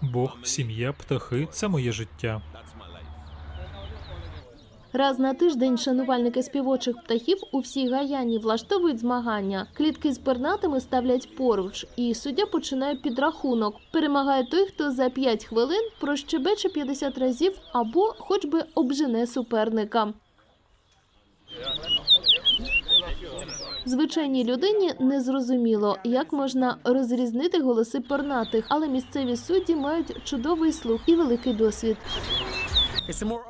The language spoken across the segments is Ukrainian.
Бог, сім'я, птахи це моє життя. Раз на тиждень шанувальники співочих птахів у всій Гаяні влаштовують змагання. Клітки з пернатими ставлять поруч, і суддя починає підрахунок. Перемагає той, хто за 5 хвилин прощебече 50 разів або хоч би обжене суперника. Звичайній людині незрозуміло, як можна розрізнити голоси пернатих, але місцеві судді мають чудовий слух і великий досвід.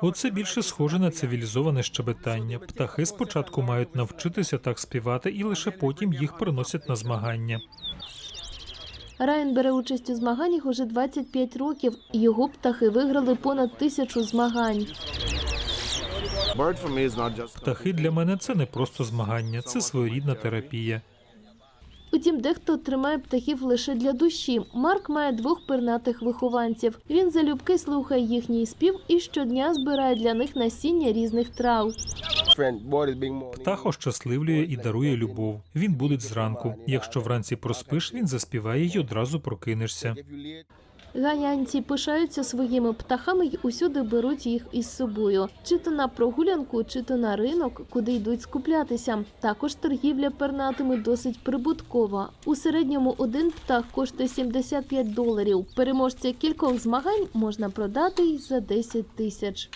Оце більше схоже на цивілізоване щебетання. Птахи спочатку мають навчитися так співати, і лише потім їх переносять на змагання. Райан бере участь у змаганнях уже 25 років. Його птахи виграли понад тисячу змагань. Птахи для мене це не просто змагання, це своєрідна терапія. Утім, дехто тримає птахів лише для душі. Марк має двох пернатих вихованців. Він залюбки слухає їхній спів і щодня збирає для них насіння різних трав. Птах ощасливлює і дарує любов. Він будить зранку. Якщо вранці проспиш, він заспіває і одразу прокинешся. Гаянці пишаються своїми птахами й усюди беруть їх із собою, чи то на прогулянку, чи то на ринок, куди йдуть скуплятися. Також торгівля пернатими досить прибуткова. У середньому один птах коштує 75 доларів. Переможця кількох змагань можна продати й за 10 тисяч.